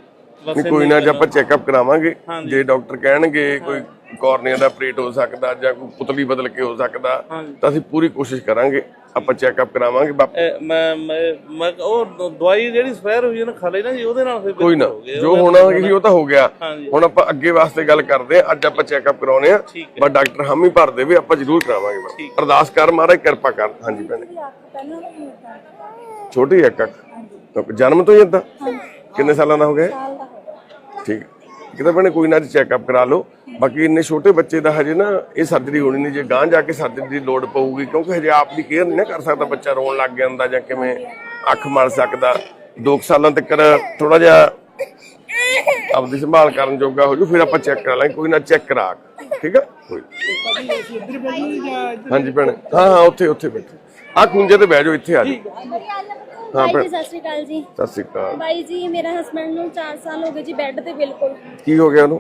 ਨਹੀਂ ਕੋਈ ਨਾ ਜੇ ਆਪਾਂ ਚੈੱਕਅਪ ਕਰਾਵਾਂਗੇ। ਜੇ ਡਾਕਟਰ ਕਹਿਣਗੇ ਕੋਈ ਕੋਰਨੀਆ ਦਾ ਆਪਰੇਟ ਹੋ ਸਕਦਾ ਜਾਂ ਕੋਈ ਪੁਤਲੀ ਬਦਲ ਕੇ ਹੋ ਸਕਦਾ। ਤਾਂ ਅਸੀਂ ਪੂਰੀ ਕੋਸ਼ਿਸ਼ ਕਰਾਂਗੇ ਆਪਾਂ ਚੈੱਕਅਪ ਕਰਾਵਾਂਗੇ ਬਾਪ- ਮੈਂ ਉਹ ਦਵਾਈ ਜਿਹੜੀ ਸਪੈਰ ਹੋਈ ਨਾ ਖਾ ਲਈ ਨਾ ਜੀ ਉਹਦੇ ਨਾਲ ਫਿਰ ਕੋਈ ਨਾ ਬਿਲਕੁਲ ਹੋ ਗਿਆ। ਜੋ ਹੋਣਾ ਸੀ ਉਹ ਤਾਂ ਹੋ ਗਿਆ। ਹੁਣ ਆਪਾਂ ਅੱਗੇ ਵਾਸਤੇ ਗੱਲ ਕਰਦੇ ਆ ਅੱਜ ਆਪਾਂ ਚੈੱਕਅਪ ਕਰਾਉਨੇ ਆ। ਪਰ ਡਾਕਟਰ ਹਮ ਹੀ ਭਰ ਦੇਵੇ ਆਪਾਂ ਜ਼ਰੂਰ ਕਰਾਵਾਂਗੇ ਬਾਬਾ। ਅਰਦਾਸ ਕਰ ਮਹਾਰਾਜ ਕਿਰਪਾ ਕਰ। ਹਾਂਜੀ ਭੈਣੇ। ਛੋਟੀ ਹੈ ਕੱਕ ਜਨਮ ਤੋਂ ਹੀ ਏਦਾਂ? ਕਿੰਨੇ ਸਾਲਾਂ ਦਾ ਹੋ ਗਿਆ? ਠੀਕ। ਕਿਤੇ ਭੈਣੇ ਕੋਈ ਨਾ ਚੈੱਕਅਪ ਕਰਾ ਲਓ। ਬਾਕੀ ਇੰਨੇ ਛੋਟੇ ਬੱਚੇ ਦਾ ਹਜੇ ਨਾ, ਇਹ ਸਰਜਰੀ ਹੋਣੀ ਨਹੀਂ, ਜੇ ਗਾਂ ਜਾ ਕੇ ਸਰਜਰੀ ਦੀ ਲੋੜ ਪਊਗੀ, ਕਿਉਂਕਿ ਹਜੇ ਆਪ ਦੀ ਕੇਅਰ ਨਹੀਂ ਨਾ ਕਰ ਸਕਦਾ ਬੱਚਾ ਰੋਣ ਲੱਗ ਜਾਂਦਾ ਜਾਂ ਕਿਵੇਂ ਅੱਖ ਮਰ ਸਕਦਾ। 2 ਸਾਲਾਂ ਤੱਕ ਥੋੜਾ ਜਿਹਾ ਆਪਦੀ ਸੰਭਾਲ ਕਰਨ ਜੋਗਾ ਹੋ ਜੂ ਫਿਰ ਆਪਾਂ ਚੈੱਕ ਕਰਾ ਲਾਂਗੇ। ਕੋਈ ਨਾ ਚੈੱਕ ਕਰਾ ਠੀਕ ਆ? ਕੋਈ ਹਾਂਜੀ ਭੈਣੇ। ਹਾਂ ਹਾਂ, ਉੱਥੇ ਉੱਥੇ ਬੈਠੋ। ਆ ਕੁੰਜੇ ਤੇ ਬਹਿ ਜਾਓ, ਇੱਥੇ ਆ ਜਾਓ। ਹਾਂ ਬਾਈ ਭੈਣ ਜੀ ਸਤਿ ਸ਼੍ਰੀ ਅਕਾਲ ਜੀ। ਸਤਿ ਸ਼੍ਰੀ ਅਕਾਲ। ਬਾਈ ਜੀ ਮੇਰੇ ਹਸਬੰਡ ਨੂੰ 4 ਸਾਲ ਹੋ ਗਏ ਜੀ ਬੈੱਡ ਤੇ ਬਿਲਕੁਲ। ਕੀ ਹੋ ਗਿਆ ਉਹਨੂੰ?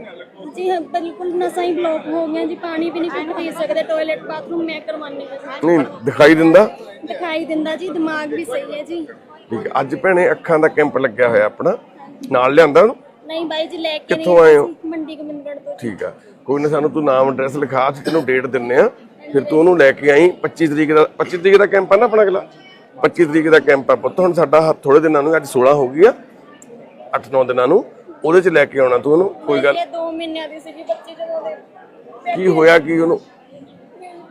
ਜੀ ਹਾਂ, ਬਿਲਕੁਲ ਨਸਾਂ ਹੀ ਬਲੌਕ ਹੋ ਗਈਆਂ ਜੀ ਪਾਣੀ ਵੀ ਨਹੀਂ ਪੀ ਪੀ ਸਕਦੇ ਟਾਇਲਟ ਬਾਥਰੂਮ ਮੈਂ ਕਰਵਾਉਣੀ ਹੈ ਨਹੀਂ ਦਿਖਾਈ ਦਿੰਦਾ? ਦਿਖਾਈ ਦਿੰਦਾ ਜੀ ਦਿਮਾਗ ਵੀ ਸਹੀ ਹੈ ਜੀ। ਠੀਕ ਹੈ ਅੱਜ ਭੈਣੇ ਅੱਖਾਂ ਦਾ ਕੈਂਪ ਲੱਗਿਆ ਹੋਇਆ ਆਪਣਾ। ਨਾਲ ਲਿਆਂਦਾ ਉਹਨੂੰ? ਨਹੀਂ ਬਾਈ ਜੀ ਲੈ ਕੇ ਕਿੱਥੋਂ ਆਏ ਹੋ? ਅਸੀਂ ਮੰਡੀ ਗੋਬਿੰਦਗੜ੍ਹ ਤੋਂ। ਠੀਕ ਆ ਕੋਈ ਨਾ ਸਾਨੂੰ ਤੂੰ ਨਾਮ ਐਡਰੈਸ ਲਿਖਾ ਅਸੀਂ ਤੈਨੂੰ ਡੇਟ ਦਿੰਨੇ ਆ ਫਿਰ ਤੂੰ ਉਹਨੂੰ ਲੈ ਕੇ ਆਈ 25 ਤਰੀਕ ਦਾ 25 ਤਰੀਕ ਦਾ ਕੈਂਪ ਆ ਨਾ ਆਪਣਾ ਅਗਲਾ? 25 ਤਰੀਕ ਦਾ ਕੈਂਪ ਆ ਪੁੱਤ। ਹੁਣ ਸਾਡਾ ਥੋੜੇ ਦਿਨਾਂ ਨੂੰ ਅੱਜ 16 ਹੋ ਗਈ ਆ। 8-9 ਦਿਨਾਂ ਨੂੰ ਉਹਦੇ ਚ ਲੈ ਕੇ ਆਉਣਾ ਤੂੰ ਉਹਨੂੰ ਕੋਈ ਗੱਲ ਇਹ 2 ਮਹੀਨਿਆਂ ਦੀ ਸੀ ਜੀ ਬੱਚੇ ਜਦੋਂ ਦੇ। ਕੀ ਹੋਇਆ ਕੀ ਉਹਨੂੰ?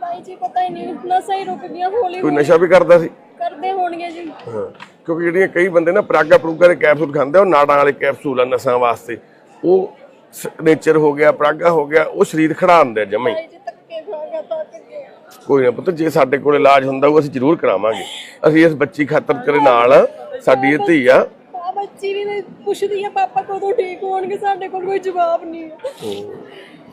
ਬਾਈ ਜੀ ਪਤਾ ਹੀ ਨਹੀਂ ਨਸਾਂ ਹੀ ਰੁਕ ਗਿਆ ਹੌਲੀ ਕੋਈ ਨਸ਼ਾ ਵੀ ਕਰਦਾ ਸੀ? ਕਰਦੇ ਹੋਣਗੇ ਜੀ। ਹਾਂ ਕਿਉਂਕਿ ਜਿਹੜੀਆਂ ਕਈ ਬੰਦੇ ਨਾ ਪ੍ਰਾਗਾ ਪ੍ਰੂਗਾ ਦੇ ਕੈਪਸੂਲ ਖਾਂਦੇ ਉਹ ਨਾੜਾਂ ਵਾਲੇ ਕੈਪਸੂਲ ਆ ਨਸਾਂ ਵਾਸਤੇ। ਉਹ ਨੇਚਰ ਹੋ ਗਿਆ ਪ੍ਰਾਗਾ ਹੋ ਗਿਆ ਉਹ ਸਰੀਰ ਖੜਾ ਦਿੰਦੇ ਆ ਜਮਾਂ ਹੀ। ਬਾਈ ਜੀ ਧੱਕੇ ਖਾ ਗਿਆ ਤਾਂ ਗਿਆ। ਕੋਈ ਨਾ ਪੁੱਤ ਜੇ ਸਾਡੇ ਕੋਲ ਇਲਾਜ ਹੁੰਦਾ ਉਹ ਅਸੀਂ ਜ਼ਰੂਰ ਕਰਾਵਾਂਗੇ। ਅਸੀਂ ਇਸ ਬੱਚੀ ਖਾਤਰ ਤੇਰੇ ਨਾਲ ਆ। ਸਾਡੀ ਇਹ ਧੀ ਆ। ਆ ਬੱਚੀ ਵੀ ਪੁੱਛਦੀ ਆ ਪਾਪਾ ਕਦੋਂ ਠੀਕ ਹੋਣਗੇ? ਸਾਡੇ ਕੋਲ ਕੋਈ ਜਵਾਬ ਨਹੀਂ ਹੈ।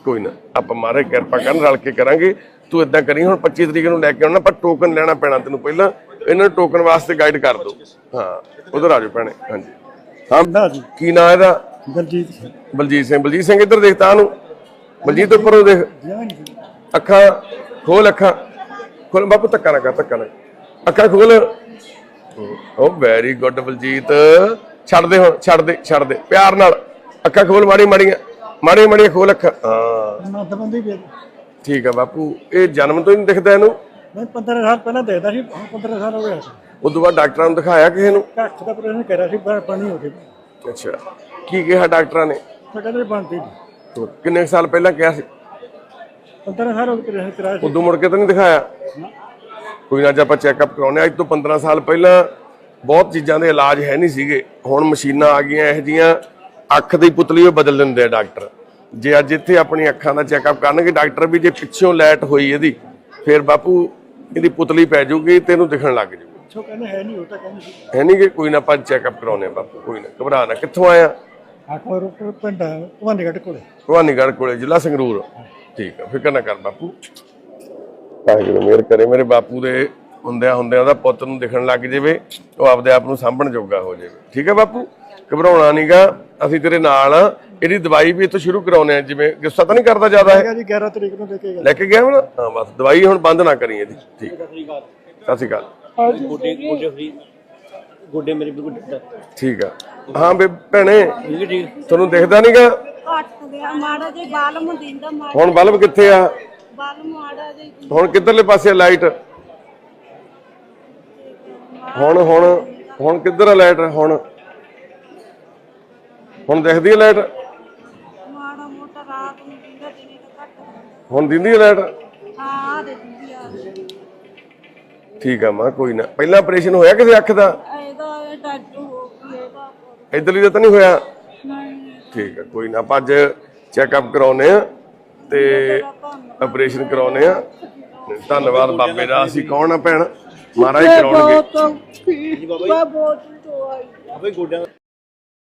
ਕੋਈ ਨਾ ਆਪਾਂ ਮਾਰੇ ਕਿਰਪਾ ਕਰਨ ਰਲ ਕੇ ਕਰਾਂਗੇ। ਤੂੰ ਇਦਾਂ ਕਰੀ ਹੁਣ 25 ਤਰੀਕ ਨੂੰ ਲੈ ਕੇ ਆਉਣਾ ਪਰ ਟੋਕਨ ਲੈਣਾ ਪੈਣਾ ਤੈਨੂੰ ਪਹਿਲਾਂ। ਇਹਨਾਂ ਨੂੰ ਟੋਕਨ ਵਾਸਤੇ ਗਾਈਡ ਕਰ ਦੋ। ਹਾਂ ਉਧਰ ਆ ਜਾਓ ਭੈਣੇ ਹਾਂਜੀ। ਹਾਂ ਨਾ ਜੀ। ਕੀ ਨਾਂ ਇਹਦਾ? ਦਲਜੀਤ ਸਿੰਘ। ਬਲਜੀਤ ਸਿੰਘ ਬਲਜੀਤ ਸਿੰਘ ਇੱਧਰ ਦੇਖ ਤਾਂ ਨੂੰ ਬਲਜੀਤ ਉੱਪਰੋਂ ਦੇਖ। ਅੱਖਾਂ ਖੋਲ ਅੱਖਾਂ ਖੋਲ ਬਾਪੂ ਧੱਕਾ ਨਾ ਕਰ ਧੱਕਾ ਨਾ ਅੱਖਾਂ ਖੋਲ। ਓ ਵੈਰੀ ਗੁੱਡ ਬਲਜੀਤ। ਛੱਡ ਦੇ ਹੁਣ ਛੱਡ ਦੇ ਛੱਡ ਦੇ। ਪਿਆਰ ਨਾਲ। ਅੱਖਾਂ ਖੋਲ ਮਾੜੀ ਮਾੜੀਆਂ ਮਾੜੀਆਂ ਮਾੜੀਆਂ ਖੋਲ ਅੱਖਾਂ। ਹਾਂ। ਠੀਕ ਆ ਬਾਪੂ ਇਹ ਜਨਮ ਤੋਂ ਹੀ ਨਹੀਂ ਦਿਖਦਾ ਇਹਨੂੰ। ਮੈਂ 15 ਸਾਲ ਪਹਿਲਾਂ ਦੇਖਦਾ ਸੀ ਹੁਣ 15 ਸਾਲ ਹੋ ਗਏ ਉਸ ਤੋਂ ਬਾਅਦ ਡਾਕਟਰਾਂ ਨੂੰ ਦਿਖਾਇਆ ਕਿਸੇ ਨੂੰ? ਕੱਖ ਦਾ ਪ੍ਰਸ਼ਨ ਕਰਿਆ ਸੀ ਪਰ ਪਾਣੀ ਹੋ ਗਿਆ। ਅੱਛਾ। ਕੀ ਕਿਹਾ ਡਾਕਟਰਾਂ ਨੇ? ਕਹਿੰਦੇ ਬਣਦੀ ਕਿੰਨੇ ਸਾਲ ਪਹਿਲਾਂ ਕਿਹਾ ਸੀ? 15 ਸਾਲ ਹੋ ਗਏ ਪ੍ਰਸ਼ਨ ਕਰਾਇਆ ਸੀ ਉਦੋਂ ਮੁੜ ਕੇ ਤਾਂ ਨਹੀਂ ਦਿਖਾਇਆ। ਕੋਈ ਨਾ ਅੱਜ ਆਪਾਂ ਚੈੱਕਅਪ ਕਰਾਉਨੇ ਅੱਜ ਤੋਂ 15 ਸਾਲ ਪਹਿਲਾਂ ਬਹੁਤ ਚੀਜ਼ਾਂ ਦੇ ਇਲਾਜ ਹੈ ਨਹੀਂ ਸੀਗੇ। ਹੁਣ ਮਸ਼ੀਨਾਂ ਆ ਗਈਆਂ ਇਹੋ ਜੀਆਂ ਅੱਖ ਦੀ ਪੁਤਲੀ ਉਹ ਬਦਲ ਦਿੰਦੇ ਆ ਡਾਕਟਰ। ਜੇ ਅੱਜ ਇੱਥੇ ਆਪਣੀ ਅੱਖਾਂ ਦਾ ਚੈੱਕਅਪ ਕਰਨਗੇ ਡਾਕਟਰ ਵੀ ਜੇ ਪਿੱਛੋਂ ਲਾਈਟ ਹੋਈ ਇਹਦੀ ਫਿਰ ਬਾਪੂ ਇਹਦੀ ਪੁਤਲੀ ਪੈ ਜਾਊਗੀ ਤੇ ਇਹਨੂੰ ਦਿਖਣ ਲੱਗ ਜਾਊਗੀ। ਸੋ ਕਹਿੰਦੇ ਹੈ ਨਹੀਂ ਉਹ ਤਾਂ ਕਹਿੰਦੇ ਸੀ। ਹੈ ਨਹੀਂ ਕਿ ਕੋਈ ਨਾ ਆਪਾਂ ਚੈੱਕਅਪ ਕਰਾਉਨੇ ਬਾਪੂ ਕੋਈ ਨਾ। ਘਬਰਾ ਨਾ ਕਿੱਥੋਂ ਆਇਆ? ਆਖੋ ਰੋਪੜ ਪਿੰਡ ਭਵਾਨੀਗੜ੍ਹ ਕੋਲੇ। ਭਵਾਨੀਗੜ੍ਹ ਕੋਲੇ ਜ਼ਿਲ੍ਹਾ ਸੰਗਰੂਰ। ਠੀਕ ਆ ਫਿਕਰ ਨਾ ਕਰ ਬਾਪੂ। ਵਾਹਿਗੁਰੂ ਮਿਹਰ ਕਰੇ। ਮੇਰੇ ਬਾਪੂ ਦੇ ਹੁੰਦਿਆਂ ਹੁੰਦਿਆਂ ਦਾ ਪੁੱਤ ਨੂੰ ਦਿਖਣ ਲੱਗ ਜਾਵੇ ਉਹ ਆਪਦੇ ਆਪ ਨੂੰ ਸਾਂਭਣ ਜੋਗਾ ਹੋ ਜਾਵੇ। ਠੀਕ ਹੈ ਬਾਪੂ? ਘਬਰਾਉਣਾ ਨਹੀਂਗਾ ਅਸੀਂ ਤੇਰੇ ਨਾਲ ਆ। ਇਹਦੀ ਦਵਾਈ ਵੀ ਇੱਥੋਂ ਸ਼ੁਰੂ ਕਰਾਉਨੇ ਆ ਜਿਵੇਂ ਗੁੱਸਾ ਤਾਂ ਨਹੀਂ ਕਰਦਾ ਜ਼ਿਆਦਾ ਹੈ ਜੀ 11 ਤਰੀਕ ਨੂੰ ਲੈ ਕੇ ਗਿਆ। ਲੈ ਕੇ ਗਿਆ ਹੁਣ? ਹਾਂ ਬਸ ਦਵਾਈ ਹੁਣ ਬੰਦ ਨਾ ਕਰੀ ਇਹਦੀ। ਠੀਕ। ਸਤਿ ਸ਼੍ਰੀ ਅਕਾਲ। ਗੋਡੇ ਗੋਡੇ ਫਰੀ। ਗੋਡੇ ਮੇਰੇ ਗੋਡੇ। ਠੀਕ ਆ। ਹਾਂ ਬੇ ਭੈਣੇ। ਠੀਕ ਠੀਕ ਤੁਹਾਨੂੰ ਦਿਖਦਾ ਨਹੀਂਗਾ ਘੱਟ ਗਿਆ। ਮਾੜਾ ਜੇ ਬਾਲਮ ਦਿੰਦਾ ਮਾੜਾ ਹੁਣ ਬਲਬ ਕਿੱਥੇ ਆ? ਬਾਲਮ ਮਾੜਾ ਜੇ ਹੁਣ ਕਿੱਧਰਲੇ ਪਾਸੇ ਲਾਈਟ? ਹੁਣ ਹੁਣ ਹੁਣ ਕਿੱਧਰ ਆ ਲਾਈਟ? ਹੁਣ ਹੁਣ ਦਿਖਦੀ ਹੈ ਲਾਈਟ? ਮਾੜਾ ਮੋਟਾ ਰਾਤ ਨੂੰ ਦਿੰਦਾ ਦਿਨੇ ਤਾਂ ਘੱਟ ਹੁੰਦਾ। ਹੁਣ ਦਿੰਦੀ ਲਾਈਟ? ਹਾਂ ਆ ਦੇ ਦਿੰਦੀ ਆ। ਠੀਕ ਆ ਮਾਂ ਕੋਈ ਨਾ। ਪਹਿਲਾਂ ਆਪਰੇਸ਼ਨ ਹੋਇਆ ਕਿਸੇ ਅੱਖ ਦਾ? ਇਹਦਾ ਡੱਡ ਹੋ ਗਿਆ ਇਹਦਾ। ਇਧਰਲੀ ਦਾ ਤਾਂ ਨਹੀਂ ਹੋਇਆ? ਠੀਕ ਆ ਕੋਈ ਨਾ ਆਪਾਂ ਅੱਜ ਚੈੱਕਅਪ ਕਰਾਉਨੇ ਆ ਤੇ ਆਪਰੇਸ਼ਨ ਕਰਾਉਨੇ ਆ ਧੰਨਵਾਦ ਬਾਬੇ ਦਾ ਅਸੀਂ ਕੌਣ ਆ ਭੈਣ? ਮਹਾਰਾਜ ਕਰਾਉਣਗੇ। ਮੈਂ ਬਹੁਤ ਤੋਂ ਆਈ